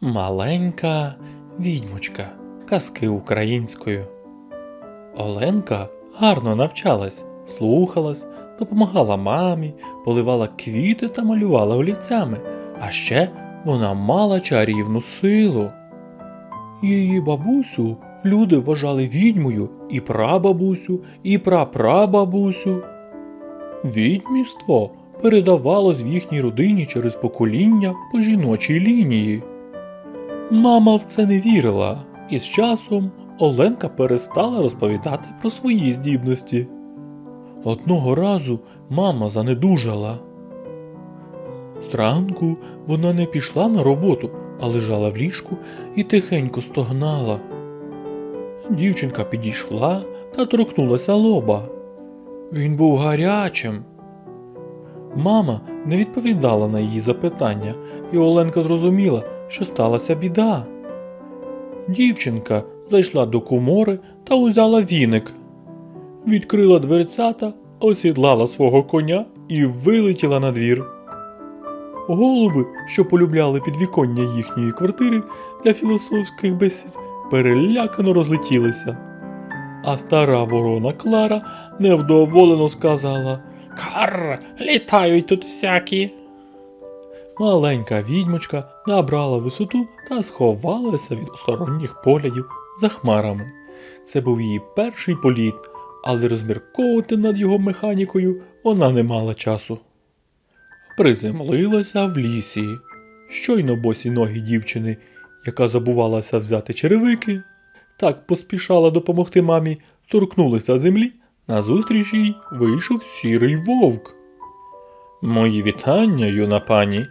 Маленька відьмочка. Казки українською. Оленка гарно навчалась, слухалась, допомагала мамі, поливала квіти та малювала олівцями. А ще вона мала чарівну силу. Її бабусю люди вважали відьмою і прабабусю, і прапрабабусю. Відьмівство передавалось в їхній родині через покоління по жіночій лінії. Мама в це не вірила, і з часом Оленка перестала розповідати про свої здібності. Одного разу мама занедужала. Зранку вона не пішла на роботу, а лежала в ліжку і тихенько стогнала. Дівчинка підійшла та торкнулася лоба. Він був гарячим. Мама не відповідала на її запитання, і Оленка зрозуміла, що сталася біда. Дівчинка зайшла до комори та узяла віник. Відкрила дверцята, осідлала свого коня і вилетіла на двір. Голуби, що полюбляли підвіконня їхньої квартири для філософських бесід, перелякано розлетілися. А стара ворона Клара невдоволено сказала Кар, літають тут всякі. Маленька відьмочка набрала висоту та сховалася від сторонніх поглядів за хмарами. Це був її перший політ, але розмірковувати над його механікою вона не мала часу. Приземлилася в лісі. Щойно босі ноги дівчини, яка забувалася взяти черевики, так поспішала допомогти мамі, торкнулися землі, назустріч їй вийшов сірий вовк. Мої вітання, юна пані,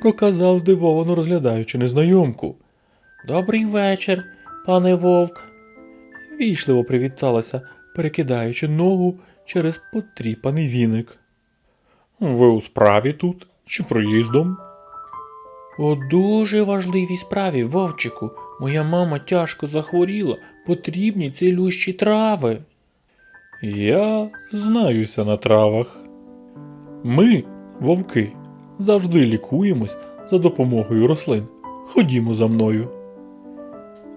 проказав здивовано розглядаючи незнайомку. Добрий вечір, пане вовк. Вічливо привіталася, перекидаючи ногу через потріпаний віник. Ви у справі тут чи проїздом? У дуже важливій справі, вовчику. Моя мама тяжко захворіла, потрібні цілющі трави. Я знаюся на травах. Ми, вовки, завжди лікуємось за допомогою рослин. Ходімо за мною.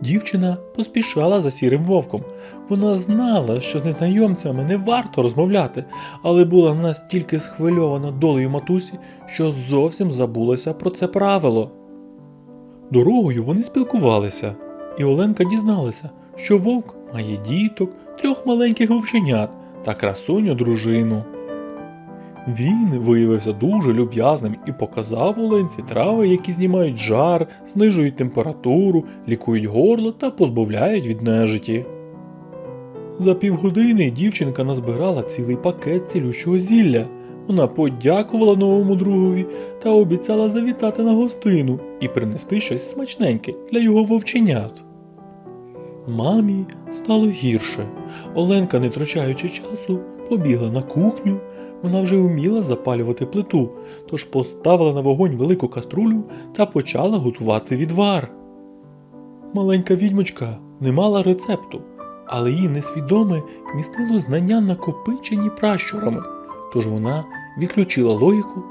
Дівчина поспішала за сірим вовком. Вона знала, що з незнайомцями не варто розмовляти, але була настільки схвильована долею матусі, що зовсім забулася про це правило. Дорогою вони спілкувалися, і Оленка дізналася, що вовк має діток, трьох маленьких вовченят та красуню дружину. Він виявився дуже люб'язним і показав Оленці трави, які знімають жар, знижують температуру, лікують горло та позбавляють від нежиті. За півгодини дівчинка назбирала цілий пакет цілющого зілля. Вона подякувала новому другові та обіцяла завітати на гостину і принести щось смачненьке для його вовченят. Мамі стало гірше. Оленка, не втрачаючи часу, побігла на кухню. Вона вже вміла запалювати плиту, тож поставила на вогонь велику каструлю та почала готувати відвар. Маленька відьмочка не мала рецепту, але її несвідоме містило знання накопичені пращурами, тож вона відключила логіку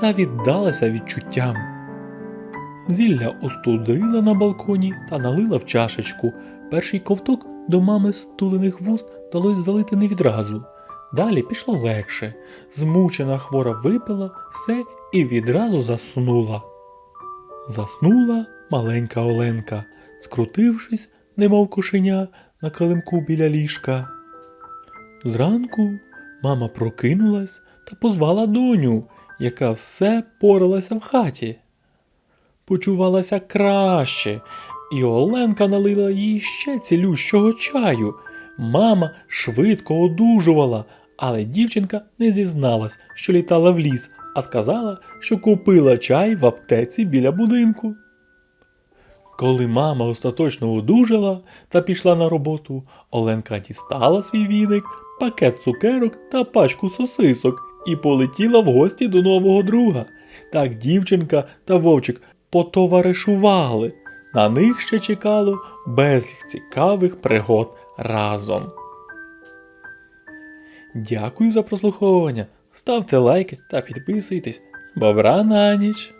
та віддалася відчуттям. Зілля остудила на балконі та налила в чашечку. Перший ковток до мами стулених вуст далось залити не відразу. Далі пішло легше. Змучена хвора випила все і відразу заснула. Заснула маленька Оленка, скрутившись, немов кошеня на килимку біля ліжка. Зранку мама прокинулась та позвала доню, яка все поралася в хаті. Почувалася краще, і Оленка налила їй ще цілющого чаю. Мама швидко одужувала, але дівчинка не зізналась, що літала в ліс, а сказала, що купила чай в аптеці біля будинку. Коли мама остаточно одужала та пішла на роботу, Оленка дістала свій віник, пакет цукерок та пачку сосисок і полетіла в гості до нового друга. Так дівчинка та вовчик потоваришували. На них ще чекало безліч цікавих пригод разом. Дякую за прослуховування. Ставте лайки та підписуйтесь. Бобра на ніч!